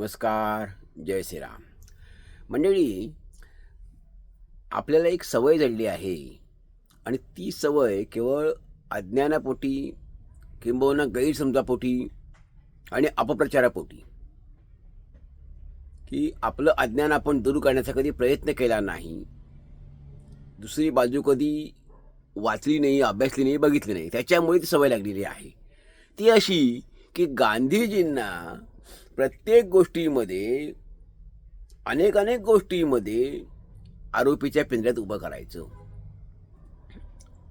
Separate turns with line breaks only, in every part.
नमस्कार जय श्रीराम. मंडळी आपल्याला एक सवय जडली आहे आणि ती सवय केवळ अज्ञानापोटी किंबहुना गैरसमजापोटी आणि अपप्रचारापोटी. की आपलं अज्ञान आपण दूर करण्याचा कधी प्रयत्न केला नाही दुसरी बाजू कधी वाचली नाही अभ्यासली नाही बघितली नाही त्याच्यामुळे ती सवय लागलेली आहे. ती अशी की गांधीजींना प्रत्येक गोष्टीमध्ये अनेक अनेक गोष्टीमध्ये आरोपीच्या पिंजऱ्यात उभं करायचं.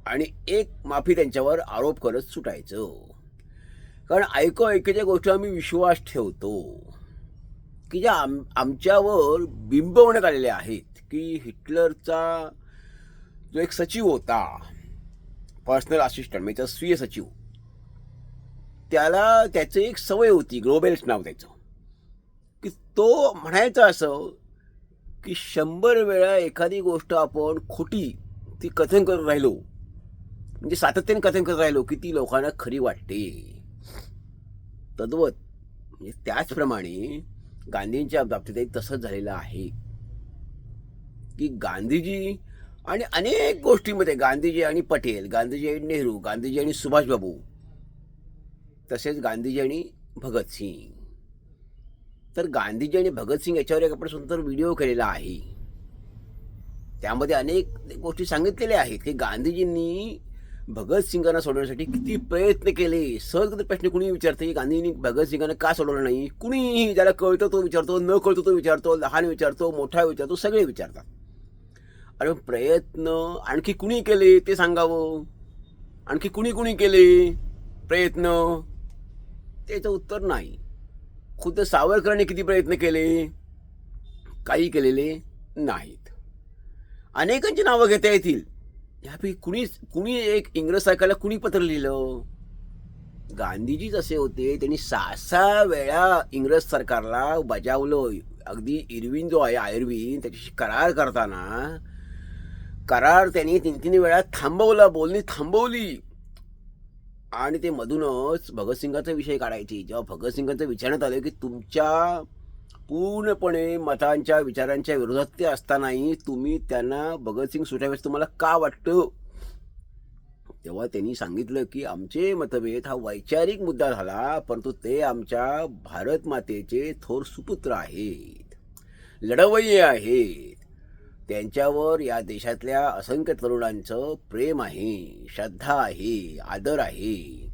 आणि एक माफी त्यांच्यावर आरोप करत सुटायचं. कारण ऐको ऐकीच्या गोष्टी आम्ही विश्वास ठेवतो की ज्या आम आमच्यावर बिंबवण्यात आलेल्या आहेत की हिटलरचा जो एक सचिव होता पर्सनल असिस्टंट म्हणजे स्वीय सचिव त्याला त्याचं एक सवय होती ग्लोबेल्स नाव त्याचं. तो म्हणायचं असं की शंभर वेळा एखादी गोष्ट आपण खोटी ती कथन करत राहिलो म्हणजे सातत्याने कथन करत राहिलो की ती लोकांना खरी वाटते. तद्वत म्हणजे त्याचप्रमाणे गांधींच्या बाबतीत एक तसंच झालेलं आहे. की गांधीजी आणि अनेक गोष्टीमध्ये गांधीजी आणि पटेल गांधीजी आणि नेहरू गांधीजी आणि सुभाषबाबू तसेच गांधीजी आणि भगतसिंग. तर गांधीजी आणि भगतसिंग याच्यावर एक आपण सुंदर व्हिडिओ केलेला आहे. त्यामध्ये अनेक गोष्टी सांगितलेल्या आहेत की गांधीजींनी भगतसिंगांना सोडवण्यासाठी किती प्रयत्न केले. सहज कधी प्रश्न कुणी विचारते की गांधींनी भगतसिंगांना का सोडवलं नाही? कुणीही ज्याला कळतो तो विचारतो न कळतो तो विचारतो लहान विचारतो मोठा विचारतो सगळे विचारतात. आणि प्रयत्न आणखी कुणी केले ते सांगावं? आणखी कुणी कुणी केले? प्रयत्न? त्याचं उत्तर नाही. खुद्द सावरकरांनी किती प्रयत्न केले? काही केलेले नाहीत. अनेकांची नावं घेता येतील. ह्यापैकी कुणी कुणी एक इंग्रज सरकारला कुणी पत्र लिहिलं? गांधीजीच असे होते. त्यांनी सहा सहा वेळा इंग्रज सरकारला बजावलं. अगदी इरविन जो आहे आयुर्विन त्याच्याशी करार करताना करार त्यांनी तीन तीन वेळा थांबवला. बोलणी थांबवली. आणि ते मधूनच भगतसिंगाचा विषय काढायचे. जेव्हा भगतसिंगांचं विचारण्यात आलं की तुमच्या पूर्णपणे मतांच्या विचारांच्या विरोधात ते असतानाही तुम्ही त्यांना भगतसिंग सुटावेस तुम्हाला का वाटतं? तेव्हा त्यांनी सांगितलं की आमचे मतभेद हा वैचारिक मुद्दा झाला परंतु ते आमच्या भारत मातेचे थोर सुपुत्र आहेत. लढवय्ये आहेत. त्यांच्यावर या देशातल्या असंख्य तरुणांचं प्रेम आहे श्रद्धा आहे आदर आहे.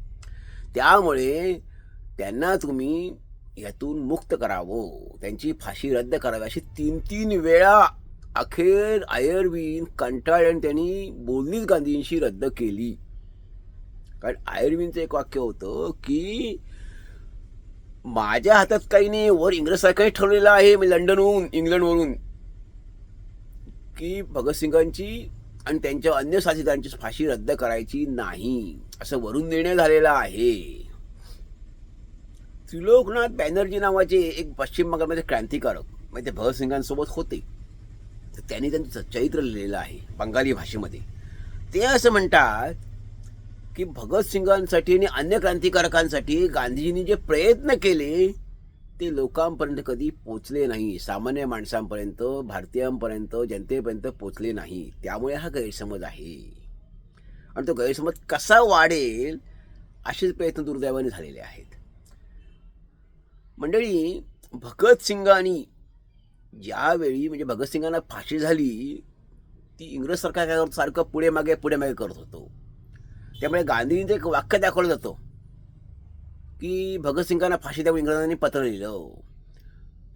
त्यामुळे त्यांना तुम्ही यातून मुक्त करावं. त्यांची फाशी रद्द करावी अशी तीन तीन वेळा अखेर आयर्विन कंटाळ्याने त्यांनी बोलणीच गांधींशी रद्द केली. कारण आयर्विनचं एक वाक्य होतं की माझ्या हातात काही नाही वर इंग्रज सरकारने ठरवलेलं आहे मी लंडनहून इंग्लंडवरून. की भगतसिंगांची आणि त्यांच्या अन्य साथीदारांची फाशी रद्द करायची नाही. असं वरून निर्णय झालेला आहे. त्रिलोकनाथ बॅनर्जी नावाचे एक पश्चिम बंगालमध्ये क्रांतिकारक म्हणजे भगतसिंगांसोबत होते. तर त्यांनी त्यांचं चरित्र लिहिलेलं आहे बंगाली भाषेमध्ये. ते असं म्हणतात की भगतसिंगांसाठी आणि अन्य क्रांतिकारकांसाठी गांधीजींनी जे प्रयत्न केले ते लोकांपर्यंत कधी पोचले नाही. सामान्य माणसांपर्यंत भारतीयांपर्यंत जनतेपर्यंत पोचले नाही. त्यामुळे हा गैरसमज आहे. आणि तो गैरसमज कसा वाढेल असेच प्रयत्न दुर्दैवाने झालेले आहेत. मंडळी भगतसिंगांनी ज्यावेळी म्हणजे भगतसिंगांना फाशी झाली ती इंग्रज सरकार काय करतो सारखं पुढे मागे पुढे मागे करत होतो. त्यामुळे गांधींचं एक वाक्य दाखवलं जातं. की भगतसिंगांना फाशी द्यावं इंग्रजांनी पत्र लिहिलं.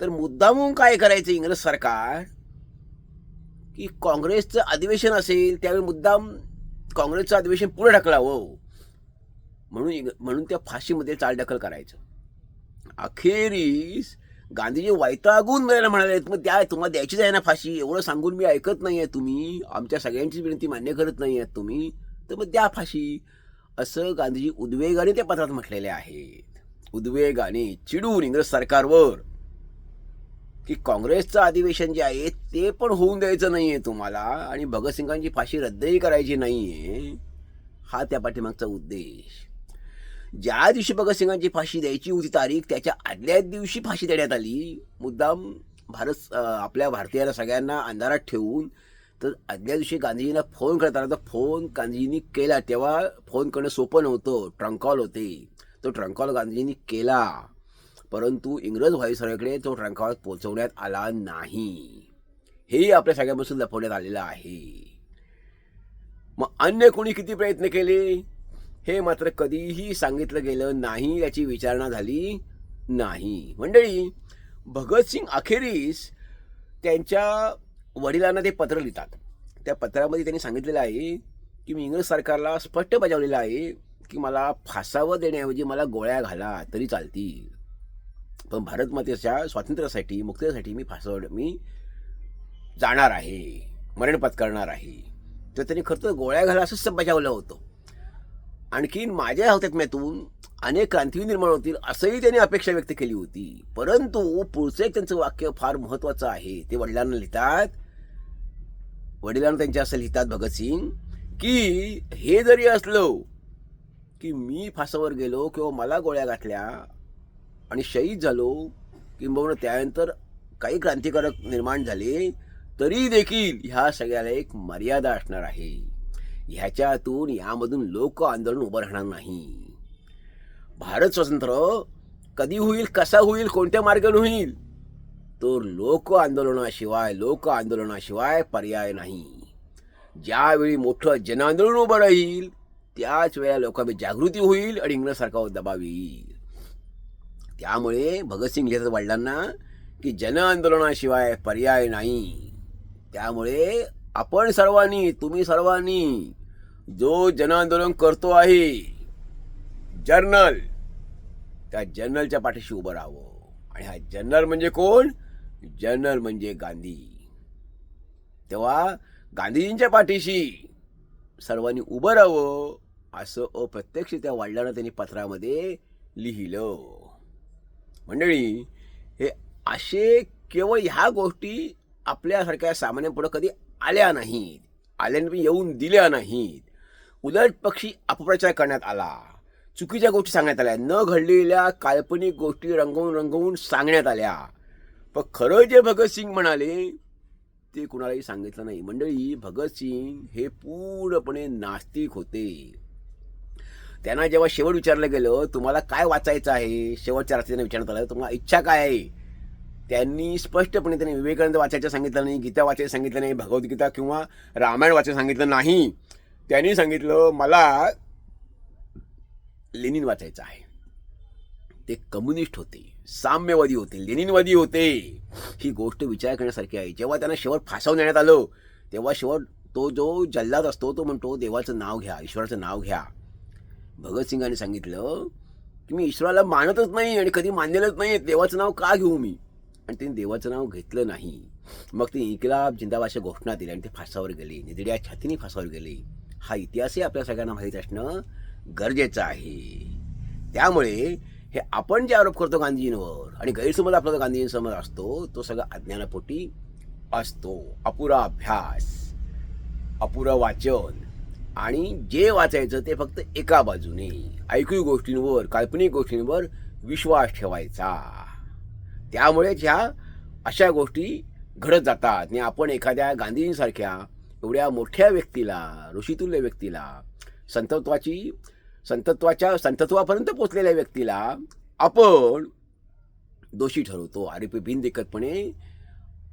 तर मुद्दामून काय करायचं इंग्रज सरकार? की काँग्रेसचं अधिवेशन असेल त्यावेळी मुद्दाम काँग्रेसचं अधिवेशन पुढे ढकलावं. म्हणून इंग म्हणून त्या फाशीमध्ये चालढकल करायचं. अखेरीस गांधीजी वैतागून मला म्हणाले मग द्या तुम्हाला द्यायचीच आहे ना फाशी. एवढं सांगून मी ऐकत नाही आहे तुम्ही. आमच्या सगळ्यांची विनंती मान्य करत नाही आहेत तुम्ही. तर मग द्या फाशी. असं गांधीजी उद्वेगाने त्या पत्रात म्हटलेले आहेत. उद्वेगाने चिडून इंग्रज सरकारवर की काँग्रेसचं अधिवेशन जे आहे ते पण होऊन द्यायचं नाही आहे तुम्हाला आणि भगतसिंगांची फाशी रद्दही करायची नाही आहे हा त्या पाठीमागचा उद्देश. ज्या दिवशी भगतसिंगांची फाशी द्यायची होती तारीख त्याच्या आदल्या दिवशी फाशी देण्यात आली. मुद्दाम भारत आपल्या भारतीयांना सगळ्यांना अंधारात ठेवून तर आदल्या दिवशी गांधीजींना फोन करताना तर फोन गांधीजींनी केला. तेव्हा फोन करणं सोपं नव्हतं. ट्रंक कॉल होते. तो ट्रंक कॉल गांधीजींनी केला. परंतु इंग्रज व्हाईसरॉयकडे तो ट्रंक कॉल पोहोचवण्यात आला नाही. हेही आपल्या सगळ्यांपासून लपवण्यात आलेलं आहे. मग अन्य कोणी किती प्रयत्न केले? हे मात्र कधीही सांगितलं गेलं नाही याची विचारणा झाली नाही. मंडळी भगतसिंग अखेरीस त्यांच्या वडिलांना ते पत्र लिहितात. त्या पत्रामध्ये त्यांनी सांगितलेलं आहे की मी इंग्रज सरकारला स्पष्ट बजावलेलं आहे की मला फासावं देण्याऐवजी मला गोळ्या घाला तरी चालतील. पण भारत मातेच्या स्वातंत्र्यासाठी मुक्तीसाठी मी फासावर मी जाणार आहे मरण पत्करणार आहे. तर त्यांनी खरं तर गोळ्या घाला असंच बजावलं होतं. आणखीन माझ्या हौतात्म्यातून अनेक क्रांती निर्माण होतील असंही त्यांनी अपेक्षा व्यक्त केली होती. परंतु पुढचं एक त्यांचं वाक्य फार महत्वाचं आहे. ते वडिलांना लिहितात. वडिलांना त्यांच्या असं लिहितात भगतसिंग की हे जरी असलो की मी फासावर गेलो किंवा मला गोळ्या घातल्या आणि शहीद झालो किंबहुना त्यानंतर काही क्रांतिकारक निर्माण झाले तरी देखील ह्या सगळ्याला एक मर्यादा असणार आहे. ह्याच्यातून यामधून लोक आंदोलन उभं राहणार नाही. भारत स्वतंत्र कधी होईल कसा होईल कोणत्या मार्गाने होईल तर लोक आंदोलनाशिवाय लोक आंदोलनाशिवाय पर्याय नाही. ज्यावेळी मोठं जनआंदोलन उभं राहील त्याच वेळा लोकांमध्ये जागृती होईल आणि इंग्रज सरकारवर दबाव येईल. त्यामुळे भगतसिंग लिहित वडिलांना की जनआंदोलनाशिवाय पर्याय नाही. त्यामुळे आपण सर्वांनी तुम्ही सर्वांनी जो जनआंदोलन करतो आहे जर्नल त्या जर्नलच्या पाठीशी उभं राहावं. आणि हा जर्नल म्हणजे कोण? जर्नल म्हणजे गांधी. तेव्हा गांधीजींच्या पाठीशी सर्वांनी उभं राहावं असं अप्रत्यक्ष त्या वडिलांना त्यांनी पत्रामध्ये लिहिलं. मंडळी हे असे केवळ ह्या गोष्टी आपल्यासारख्या सामान्यांपुढं कधी आल्या नाहीत. आल्याने येऊन दिल्या नाहीत. उलट पक्षी अपप्रचार करण्यात आला. चुकीच्या गोष्टी सांगण्यात आल्या. न घडलेल्या काल्पनिक गोष्टी रंगवून रंगवून सांगण्यात आल्या. पण खरं जे भगतसिंग म्हणाले ते कुणालाही सांगितलं नाही. मंडळी भगतसिंग हे पूर्णपणे नास्तिक होते. त्यांना जेव्हा शेवट विचारलं गेलं तुम्हाला काय वाचायचं आहे? शेवटच्या रात्री त्यांना विचारण्यात आलं तुम्हाला इच्छा काय आहे? त्यांनी स्पष्टपणे त्यांनी विवेकानंद वाचायचं सांगितलं नाही गीता वाचायचं सांगितलं नाही भगवद्गीता किंवा रामायण वाचायचं सांगितलं नाही. त्यांनी सांगितलं मला लेनिन वाचायचं आहे. ते कम्युनिस्ट होते साम्यवादी होते लेनिनवादी होते. ही गोष्ट विचार करण्यासारखी आहे. जेव्हा त्यांना शेवट फासावून देण्यात आलं तेव्हा शेवट तो जो जल्लाद असतो तो म्हणतो देवाचं नाव घ्या ईश्वराचं नाव घ्या. भगतसिंगाने सांगितलं की मी ईश्वराला मानतच नाही आणि कधी मानलेलंच नाही देवाचं नाव का घेऊ मी? आणि त्यांनी देवाचं नाव घेतलं नाही. मग ते इन्किलाब जिंदाबादच्या घोषणा दिल्या आणि ते फासावर गेले. निदड्या छातीने फासावर गेले. हा इतिहासही आपल्या सगळ्यांना माहीत असणं गरजेचं आहे. त्यामुळे हे आपण जे आरोप करतो गांधीजींवर आणि गैरसमज आपला जो गांधीजींसमज असतो तो सगळा अज्ञानापोटी असतो. अपुरा अभ्यास अपुरं वाचन आणि जे वाचायचं ते फक्त एका बाजूने ऐकू गोष्टींवर काल्पनिक गोष्टींवर विश्वास ठेवायचा. त्यामुळेच ह्या अशा गोष्टी घडत जातात. आणि आपण एखाद्या गांधीजींसारख्या एवढ्या मोठ्या व्यक्तीला ऋषितुल्य व्यक्तीला संतत्वाची संतत्वाच्या संतत्वापर्यंत पोचलेल्या व्यक्तीला आपण दोषी ठरवतो. आरोपी बिनदिक्कतपणे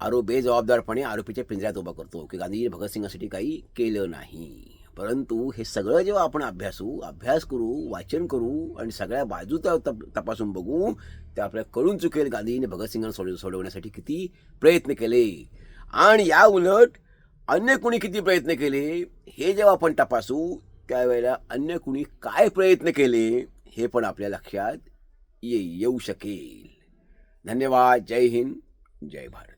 आरोप बेजबाबदारपणे आरोपीच्या पिंजऱ्यात उभा करतो की गांधीजी भगतसिंगासाठी काही केलं नाही. परंतु हे सगळं जेव्हा आपण अभ्यासू अभ्यास करू वाचन करू आणि सगळ्या बाजू त्या तप तपासून बघू ते आपल्याला कळून चुकेल गांधीजीने भगतसिंगांना सोड सोडवण्यासाठी किती प्रयत्न केले. आणि या उलट अन्य कुणी किती प्रयत्न केले हे जेव्हा आपण तपासू त्यावेळेला अन्य कुणी काय प्रयत्न केले हे पण आपल्या लक्षात ये येऊ शकेल. धन्यवाद. जय हिंद. जय भारत.